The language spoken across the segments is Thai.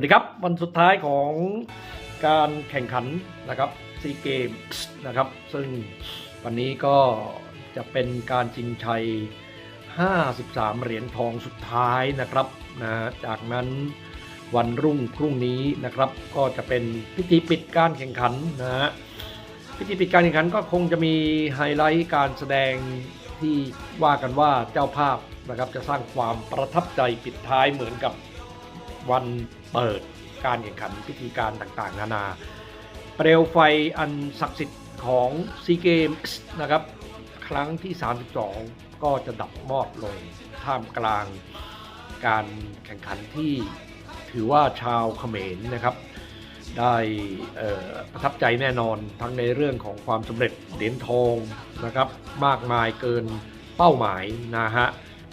วัสดีครับ วันสุดท้ายของการแข่งขันนะครับซีเกมส์นะครับ ซึ่งวันนี้ก็จะเป็นการชิงชัย 53 เหรียญทองสุดท้ายนะครับนะจากนั้นวันรุ่งพรุ่งนี้นะครับ ก็จะเป็นพิธีปิดการแข่งขันนะฮะพิธีปิดการแข่งขันก็คงจะมีไฮไลท์การแสดงที่ว่ากันว่าเจ้าภาพนะครับจะสร้างความประทับใจปิดท้ายเหมือนกับ วันเปิดการแข่งขันพิธีการต่างๆ นานา เปลวไฟอันศักดิ์สิทธิ์ของซีเกมส์นะครับ ครั้งที่ 32 ก็จะดับมอดลงท่ามกลางการแข่งขันที่ถือว่าชาวเขมรนะครับ ได้ประทับใจแน่นอนทั้งในเรื่องของความสำเร็จเหรียญทองนะครับ มากมายเกินเป้าหมายนะฮะ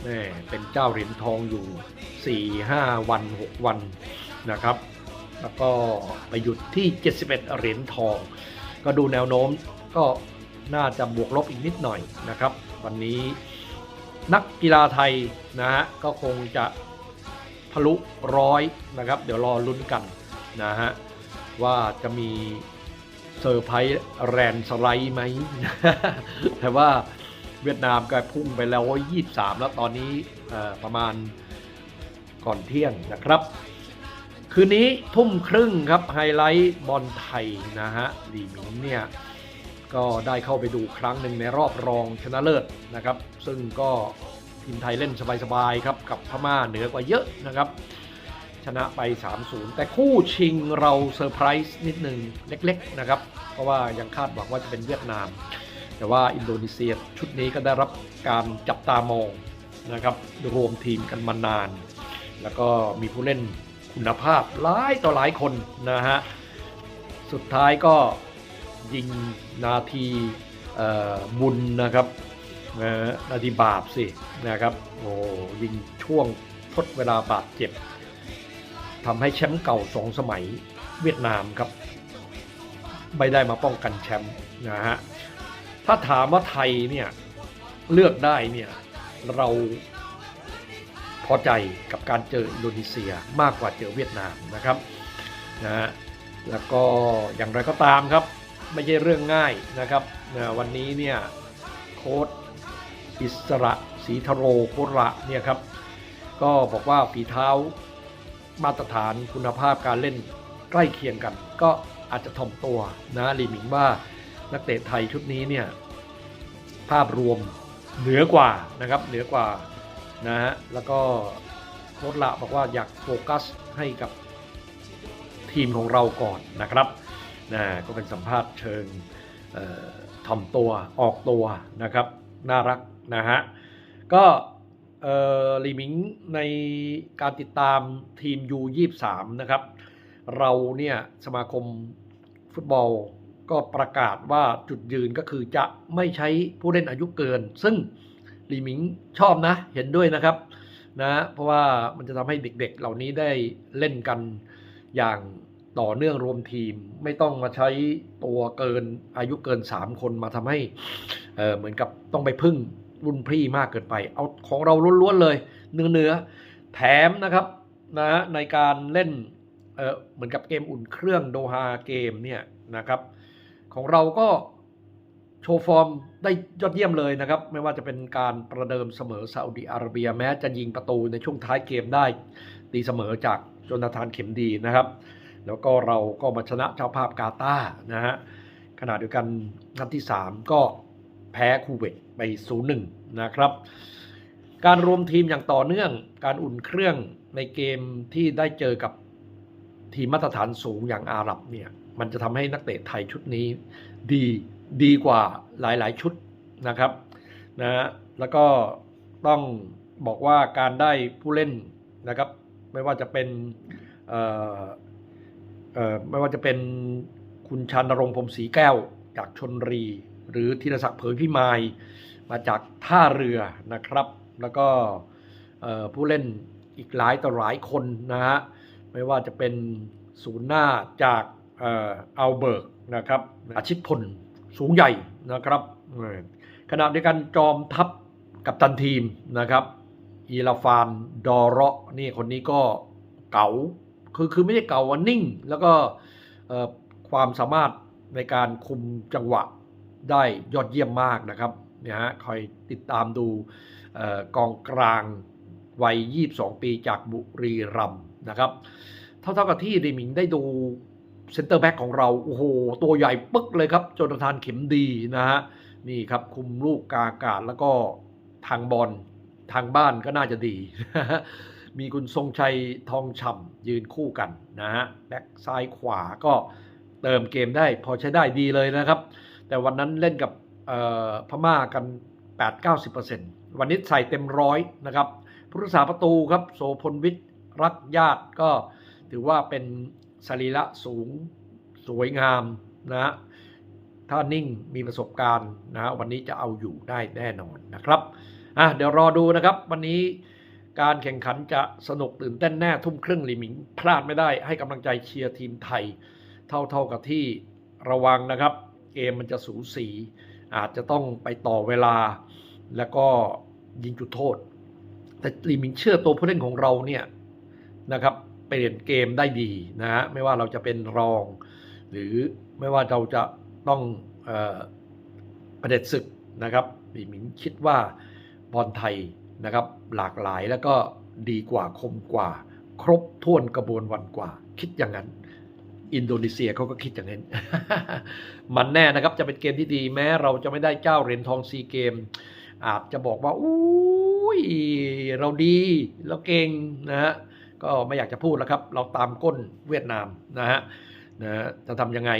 แม่เป็นเจ้าเหรียญทองอยู่ 4 5 วัน 6 วันนะครับ แล้วก็ไปหยุดที่ 71 เหรียญทอง ก็ดูแนวโน้มก็น่าจะบวกลบอีกนิดหน่อยนะครับ วันนี้นักกีฬาไทยนะฮะก็คงจะทะลุร้อยนะครับ เดี๋ยวรอลุ้นกันนะฮะว่าจะมีเซอร์ไพรส์แรนสไลด์ไหม แต่ว่า เวียดนามก็พุ่งไปแล้ว 23 แล้วตอนนี้ประมาณก่อนเที่ยงนะครับ คืนนี้ทุ่มครึ่งครับไฮไลท์บอลไทยนะฮะลีมิงเนี่ยก็ได้เข้าไปดูครั้งหนึ่งในรอบรองชนะเลิศนะครับ ซึ่งก็ทีมไทยเล่นสบายๆครับกับพม่าเหนือกว่าเยอะนะครับ ชนะไป 3-0 แต่คู่ชิงเราเซอร์ไพรส์นิดหนึ่งเล็กๆนะครับ เพราะว่ายังคาดหวังว่าจะเป็นเวียดนาม แต่ว่าอินโดนีเซียชุดนี้ก็ได้รับการจับตามองนะครับรวมทีมกันมานาน แล้วก็มีผู้เล่นคุณภาพหลายต่อหลายคนนะฮะสุดท้ายก็ยิงนาทีบุญนะครับนาทีบาปสินะครับโอ้ยิงช่วงทดเวลาบาดเจ็บทำให้แชมป์เก่าสองสมัยเวียดนามครับ ไม่ได้มาป้องกันแชมป์นะฮะ ถ้าถามว่าไทยเนี่ยเลือกได้เนี่ยเราพอใจกับการเจออินโดนีเซียมากกว่าเจอเวียดนามนะครับนะฮะแล้วก็อย่างไรก็ตามครับไม่ใช่เรื่องง่ายนะครับนะวันนี้เนี่ยโค้ดอิสระศรีธโรโคระเนี่ยครับก็บอกว่าฝีเท้ามาตรฐานคุณภาพการเล่นใกล้เคียงกัน ก็อาจจะถ่อมตัวนะลีหมิงว่า นักเตะไทยชุดนี้เนี่ยภาพรวมเหนือกว่านะครับเหนือกว่านะฮะแล้วก็โค้ดละบอกว่าอยากโฟกัสให้กับทีมของเราก่อนนะครับนะก็เป็นสัมภาษณ์เชิงเอ่อถ่อมตัวออกตัวนะครับ น่ารักนะฮะก็ลีมิงในการติดตามทีม U23 นะครับ เราเนี่ยสมาคมฟุตบอล ก็ประกาศว่าจุดยืนก็คือจะไม่ใช้ผู้เล่นอายุเกิน ซึ่งลีหมิงชอบนะ เห็นด้วยนะครับนะเพราะว่ามันจะทำให้เด็กๆ เหล่านี้ได้เล่นกันอย่างต่อเนื่องรวมทีมไม่ต้องมาใช้ตัวเกินอายุเกิน 3 คนมาทำให้เเหมือนกับต้องไปพึ่งรุ่นพี่มากเกินไป เอาของเราล้วนๆเลย เนื้อเนื้อแถมนะครับนะในการเล่นเเหมือนกับเกมอุ่นเครื่องโดฮาเกมเนี่ยนะครับ ของเราก็โชว์ฟอร์มได้ยอดเยี่ยมเลยนะครับ ไม่ว่าจะเป็นการประเดิมเสมอซาอุดิอาระเบียแม้จะยิงประตูในช่วงท้ายเกมได้ตีเสมอจากโจนาธานเข็มดีนะครับ แล้วก็เราก็มาชนะเจ้าภาพกาตาร์นะฮะขณะเดียวกันนัดที่ 3 ก็แพ้คูเวตไป 0-1 นะครับ การรวมทีมอย่างต่อเนื่องการอุ่นเครื่องในเกมที่ได้เจอกับทีมมาตรฐานสูงอย่างอาหรับเนี่ย มันจะทำให้นักเตะไทยชุดนี้ ดีดีกว่าหลายๆ ชุดนะครับนะแล้วก็ต้องบอกว่าการได้ผู้เล่นนะครับ ไม่ว่าจะเป็นไม่ว่าจะเป็นคุณชันรงพรมศรีแก้วจากชนรี หรือธีรศักดิ์เผยพิมายมาจากท่าเรือนะครับ แล้วก็ผู้เล่นอีกหลายต่อหลายคนนะฮะไม่ว่าจะเป็นศูนย์หน้าจาก อ่ออัลเบิร์กนะครับอาชิตพลสูงใหญ่นะครับเออขณะเดียวกันจอมทัพกับตันทีมนะครับอีลาฟานดอเราะนี่คนนี้ก็เก๋าคือคือไม่ได้เก่าว่านิ่ง แล้วก็เอ่อความสามารถในการคุมจังหวะได้ยอดเยี่ยมมากนะครับเนี่ยฮะคอยติดตามดูเอ่อกองกลางวัย 22 ปีจากบุรีรัมย์นะครับ เท่าๆกับที่ดิมิงได้ดู เซนเตอร์แบ็กของเรา โอ้โห ตัวใหญ่ปึ๊กเลยครับโจนาธานเข็มดีนะฮะ นี่ครับคุมลูกกาอากาศแล้วก็ทางบอลทางบ้านก็น่าจะดี มีคุณทรงชัยทองฉ่ำยืนคู่กันนะฮะ แบ็กซ้ายขวาก็เติมเกมได้พอใช้ได้ดีเลยนะครับ แต่วันนั้นเล่นกับพม่ากัน 8-90%วันนี้ใส่เต็มร้อยนะครับผู้รักษาประตูครับ โสพลวิทย์รักญาติก็ถือว่าเป็น สรีระสูงสวยงามนะฮะถ้านิ่งมีประสบการณ์นะฮะวันนี้จะเอาอยู่ได้แน่นอนนะครับอะเดี๋ยวรอดูนะครับ วันนี้การแข่งขันจะสนุกตื่นเต้นแน่ทุ่มครึ่งลิมิงพลาดไม่ได้ให้กำลังใจเชียร์ทีมไทย เท่าเท่ากับที่ระวังนะครับ เกมมันจะสูสี อาจจะต้องไปต่อเวลา แล้วก็ยิงจุดโทษ แต่ลิมิงเชื่อตัวผู้เล่นของเราเนี่ยนะครับ เปลี่ยนเกมได้ดีนะฮะไม่ว่าเราจะเป็นรอง หรือไม่ว่าเราจะต้องออประเด็จศึกนะครับลิมิงคิดว่าบอลไทยนะครับหลากหลายแล้วก็ดีกว่าคมกว่า ครบถ้วนกระบวนวันกว่า คิดอย่างนั้น อินโดนีเซียเขาก็คิดอย่างนั้น มันแน่นะครับจะเป็นเกมที่ดีแม้ เราจะไม่ได้เจ้าเหรียญทองซีเกม อาจจะบอกว่าอุ้ยเราดีเราเก่งนะฮะ ก็ไม่อยากจะพูดแล้วครับ เราตามก้นเวียดนามนะฮะนะฮะจะทำยังไง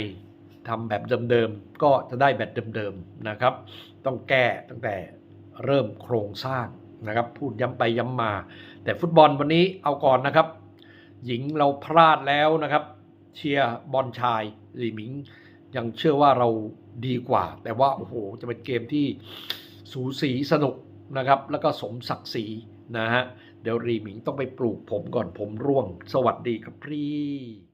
ทำแบบเดิมๆ ก็จะได้แบบเดิมๆนะครับ ต้องแก้ตั้งแต่เริ่มโครงสร้างนะครับ พูดย้ำไปย้ำมา แต่ฟุตบอลวันนี้เอาก่อนนะครับ หญิงเราพลาดแล้วนะครับ เชียร์บอลชายหลีหมิง ยังเชื่อว่าเราดีกว่า แต่ว่าโอ้โหจะเป็นเกมที่สูสีสนุกนะครับ แล้วก็สมศักดิ์ศรีนะฮะ เดี๋ยวรีหมิงต้องไปปลูกผมก่อนผมร่วง สวัสดีครับพี่